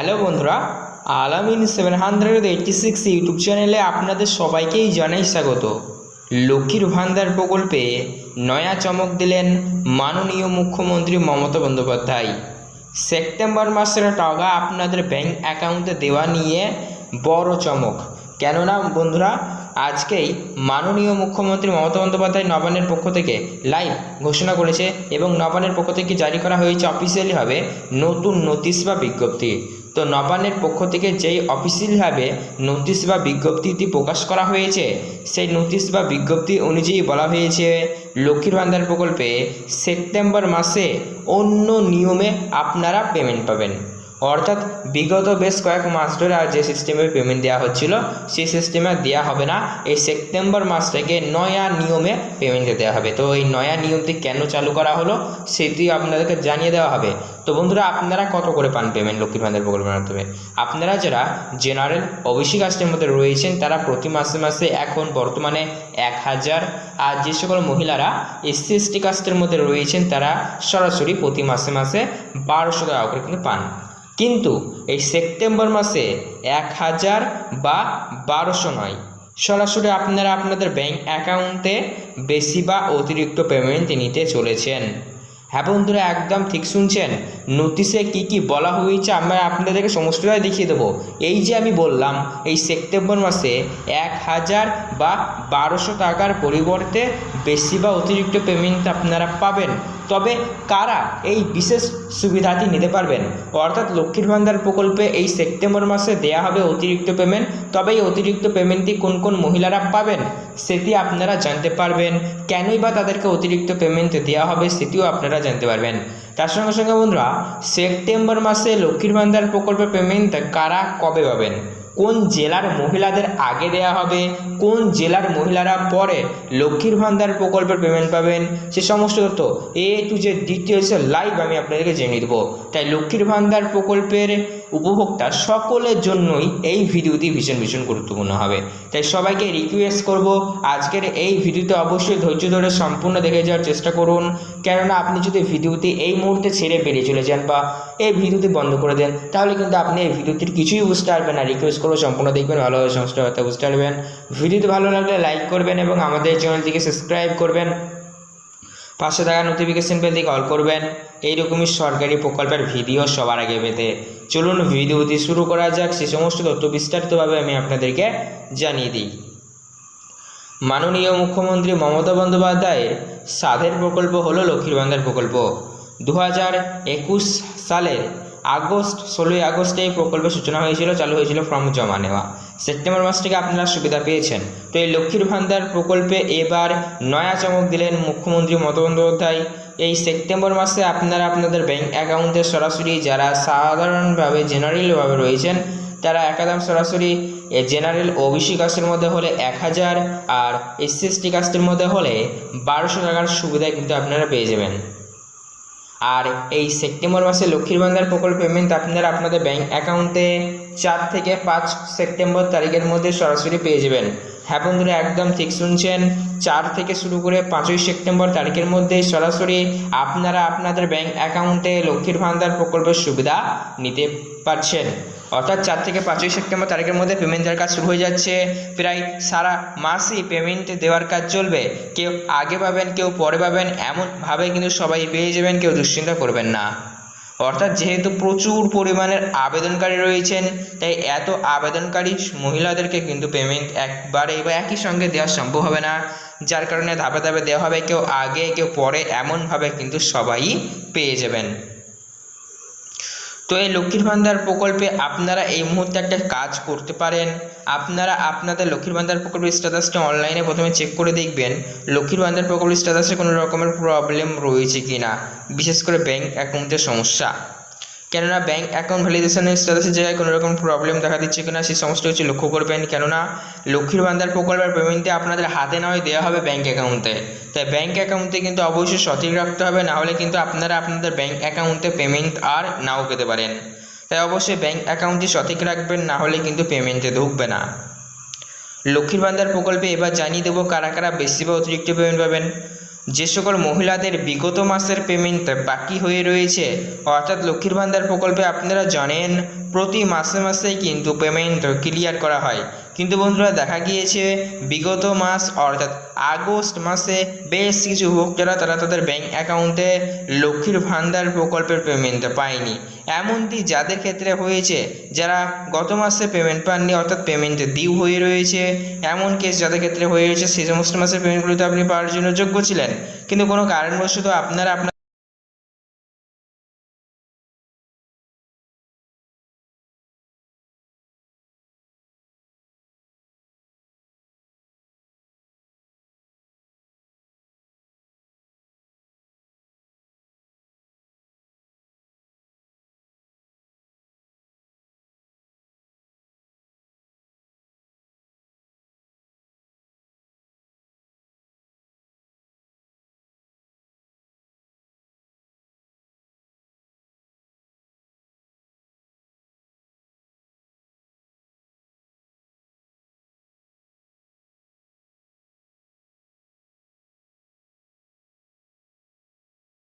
Hello বন্ধুরা, Alamin seven hundred eighty six YouTube চ্যানেলে আপনাদের সবাইকেই জানাই স্বাগত। লক্ষ্মীর ভান্ডার প্রকল্পে নয়া চমক দিলেন মাননীয় মুখ্যমন্ত্রী মমতা বন্দ্যোপাধ্যায়। সেপ্টেম্বর মাসের টাকা আপনাদের ব্যাংক অ্যাকাউন্টে দেওয়া নিয়ে বড় চমক। কেননা বন্ধুরা, আজকেই মাননীয় মুখ্যমন্ত্রী মমতা বন্দ্যোপাধ্যায় নবান্নের পক্ষ থেকে লাইভ ঘোষণা করেছে এবং নবান্নের পক্ষ থেকে জারি করা হয়েছে অফিসিয়ালিভাবে নতুন নোটিশ বা বিজ্ঞপ্তি। তো নবান্নের পক্ষ থেকে যেই অফিসিয়ালভাবে নোটিশ বা বিজ্ঞপ্তিটি প্রকাশ করা হয়েছে, সেই নোটিশ বা বিজ্ঞপ্তি অনুযায়ী বলা হয়েছে, লক্ষ্মীর ভান্ডার প্রকল্পে সেপ্টেম্বর মাসে অন্য নিয়মে আপনারা পেমেন্ট পাবেন। অর্থাৎ বিগত বেশ কয়েক মাস ধরে আর যে সিস্টেমে পেমেন্ট দেওয়া হচ্ছিল, সেই সিস্টেমে দেওয়া হবে না। এই সেপ্টেম্বর মাস থেকে নয়া নিয়মে পেমেন্ট দেওয়া হবে। তো এই নয়া নিয়মটি কেন চালু করা হলো, সেটি আপনাদেরকে জানিয়ে দেওয়া হবে। তো বন্ধুরা, আপনারা কত করে পান পেমেন্ট লক্ষ্মীর ভান্ডার প্রকল্পের মাধ্যমে? আপনারা যারা জেনারেল ওবিসি কাস্টের মধ্যে রয়েছেন, তারা প্রতি মাসে মাসে এখন বর্তমানে এক হাজার, আর যে সকল মহিলারা এসসি, এসটি কাস্টের মধ্যে রয়েছেন, তারা সরাসরি প্রতি মাসে মাসে বারোশো টাকা করে কিন্তু পান। কিন্তু এই সেপ্টেম্বর মাসে এক হাজার বা বারোশো নয়। সরাসরি আপনারা আপনাদের ব্যাংক অ্যাকাউন্টে বেশি বা অতিরিক্ত পেমেন্ট নিতে চলেছেন। হ্যাঁ বন্ধুরা, একদম ঠিক শুনছেন। নোটিশে কি কি বলা হয়েছে আমরা আপনাদেরকে সমস্তটাই দেখিয়ে দেবো। এই যে আমি বললাম, এই সেপ্টেম্বর মাসে এক হাজার বা বারোশো টাকার পরিবর্তে বেশি বা অতিরিক্ত পেমেন্ট আপনারা পাবেন। তবে কারা এই বিশেষ সুবিধাটি নিতে পারবেন? অর্থাৎ লক্ষ্মীর ভান্ডার প্রকল্পে এই সেপ্টেম্বর মাসে দেয়া হবে অতিরিক্ত পেমেন্ট তবে এই অতিরিক্ত পেমেন্টটি কোন কোন মহিলারা পাবেন সেটি আপনারা জানতে পারবেন। কেনই বা তাদেরকে অতিরিক্ত পেমেন্ট দেওয়া হবে সেটিও আপনারা জানতে পারবেন। তার সঙ্গে সঙ্গে বন্ধুরা, সেপ্টেম্বর মাসে লক্ষ্মীর ভান্ডার প্রকল্পের পেমেন্ট কারা কবে পাবেন? কোন জেলার মহিলাদের আগে দেয়া হবে? কোন জেলার মহিলারা পরে লক্ষ্মীর ভান্ডার প্রকল্পের পেমেন্ট পাবেন? সে সমস্ত তথ্য এ টু যে ডিটেলসে লাইভ আমি আপনাদেরকে জেনে দেবো। তাই লক্ষ্মীর ভান্ডার প্রকল্পের উপভোক্তা সকলের জন্যই এই ভিডিওটি ভীষণ ভীষণ গুরুত্বপূর্ণ হবে। তাই সবাইকে রিকোয়েস্ট করব, আজকের এই ভিডিওতে অবশ্যই ধৈর্য ধরে সম্পূর্ণ দেখে যাওয়ার চেষ্টা করুন। কেননা আপনি যদি ভিডিওটি এই মুহূর্তে ছেড়ে বেরিয়ে চলে যান বা এই ভিডিওটি বন্ধ করে দেন, তাহলে কিন্তু আপনি এই ভিডিওটির কিছুই বুঝতে পারবেন না। রিকোয়েস্ট করব, সম্পূর্ণ দেখবেন, ভালোভাবে সমস্ত কথা বুঝতে পারবেন। ভিডিওটি ভালো লাগলে লাইক করবেন এবং আমাদের চ্যানেলটিকে সাবস্ক্রাইব করবেন। পাশে থাকা নোটিফিকেশন বেলটি কল করবেন। এইরকমই সরকারি প্রকল্পের ভিডিও সবার আগে পেতে। চলুন ভিডিওটি শুরু করা যাক। সে সমস্ত তথ্য বিস্তারিতভাবে আমি আপনাদেরকে জানিয়ে দিই। মাননীয় মুখ্যমন্ত্রী মমতা বন্দ্যোপাধ্যায়ের সাধের প্রকল্প হলো লক্ষ্মীর ভান্ডার প্রকল্প। দু হাজার একুশ সালের আগস্ট, ষোলোই আগস্টে এই প্রকল্পের সূচনা হয়েছিল, চালু হয়েছিল ফর্ম জমা নেওয়া। সেপ্টেম্বর মাস থেকে আপনারা সুবিধা পেয়েছেন। তো এই লক্ষ্মীর ভান্ডার প্রকল্পে এবার নয়া চমক দিলেন মুখ্যমন্ত্রী মমতা বন্দ্যোপাধ্যায় এই সেপ্টেম্বর মাসে আপনারা আপনাদের ব্যাংক অ্যাকাউন্টে সরাসরি যারা সাধারণভাবে জেনারেলভাবে রয়েছেন, তারা একাদম সরাসরি জেনারেল ওবিসি কাস্টের মধ্যে হলে এক হাজার আর এসসি এসটি কাস্টের মধ্যে হলে বারোশো টাকার সুবিধা কিন্তু আপনারা পেয়ে যাবেন। আর এই সেপ্টেম্বর মাসে লক্ষ্মীর ভান্ডার প্রকল্প পেমেন্ট আপনারা আপনাদের ব্যাঙ্ক অ্যাকাউন্টে চার থেকে পাঁচ সেপ্টেম্বর তারিখের মধ্যে সরাসরি পেয়ে যাবেন। হ্যাঁ বন্ধুরা, একদম ঠিক শুনছেন? চার থেকে শুরু করে পাঁচই সেপ্টেম্বর তারিখের মধ্যে সরাসরি আপনারা আপনাদের ব্যাঙ্ক অ্যাকাউন্টে লক্ষ্মীর ভান্ডার প্রকল্পের সুবিধা নিতে পারছেন। অর্থাৎ চার থেকে পাঁচই সেপ্টেম্বর তারিখের মধ্যে পেমেন্ট দেওয়ার কাজ শুরু হয়ে যাচ্ছে। প্রায় সারা মাসই পেমেন্ট দেওয়ার কাজ চলবে। কেউ আগে পাবেন, কেউ পরে পাবেন, এমনভাবে কিন্তু সবাই পেয়ে যাবেন, কেউ দুশ্চিন্তা করবেন না। অর্থাৎ যেহেতু প্রচুর পরিমাণের আবেদনকারী রয়েছেন, তাই এত আবেদনকারী মহিলাদেরকে কিন্তু পেমেন্ট একবারে বা একই সঙ্গে দেওয়া সম্ভব হবে না। যার কারণে ধাপে ধাপে দেওয়া হবে, কেউ আগে, কেউ পরে, এমনভাবে কিন্তু সবাই পেয়ে যাবেন। তো এই লক্ষ্মীর ভান্ডার প্রকল্পে আপনারা এই মুহূর্তে একটা কাজ করতে পারেন। আপনারা আপনাদের লক্ষ্মীর ভান্ডার প্রকল্পের স্ট্যাটাসটা অনলাইনে প্রথমে চেক করে দেখবেন, লক্ষ্মীর ভান্ডার প্রকল্পের স্ট্যাটাসে কোনো রকমের প্রবলেম রয়েছে কি না বিশেষ করে ব্যাংক অ্যাকাউন্টের সমস্যা। কেননা ব্যাঙ্ক অ্যাকাউন্ট ভ্যালিডেশনের স্ট্যাটাসের জায়গায় কোনো রকম প্রবলেম দেখা দিচ্ছে কিনা সেই সমস্ত কিছু লক্ষ্য করবেন। কেননা লক্ষ্মীর ভান্ডার প্রকল্পের পেমেন্টে আপনাদের হাতে না হয় দেওয়া হবে ব্যাঙ্ক অ্যাকাউন্টে তাই ব্যাঙ্ক অ্যাকাউন্টে কিন্তু অবশ্যই সঠিক রাখতে হবে, না হলে কিন্তু আপনারা আপনাদের ব্যাঙ্ক অ্যাকাউন্টে পেমেন্ট আর নাও পেতে পারেন। তাই অবশ্যই ব্যাংক অ্যাকাউন্টটি সঠিক রাখবেন, না হলে কিন্তু পেমেন্টে ঢুকবে না। লক্ষ্মীর ভান্ডার প্রকল্পে এবার জানিয়ে দেবো কারা কারা বেশি বা অতিরিক্ত পেমেন্ট পাবেন। যে সকল মহিলাদের বিগত মাসের পেমেন্ট বাকি হয়ে রয়েছে, অর্থাৎ লক্ষ্মীর ভান্ডার প্রকল্পে আপনারা জানেন, প্রতি মাসে মাসেই কিন্তু পেমেন্ট ক্লিয়ার করা হয়। কিন্তু বন্ধুরা দেখা গিয়েছে বিগত মাস অর্থাৎ আগস্ট মাসে বেশ কিছু ভোক্তারা তারা তাদের ব্যাংক অ্যাকাউন্টে লক্ষ্মীর ভান্ডার প্রকল্পের পেমেন্ট পায়নি। এমনটি যাদের ক্ষেত্রে হয়েছে, যারা গত মাসে পেমেন্ট পাননি, অর্থাৎ পেমেন্ট ডিউ হয়ে রয়েছে, এমন কেস যাদের ক্ষেত্রে হয়ে রয়েছে সেই সমস্ত মাসের পেমেন্টগুলো তো আপনি পাওয়ার জন্য যোগ্য ছিলেন। কিন্তু কোনো কারণবশত আপনারা আপনার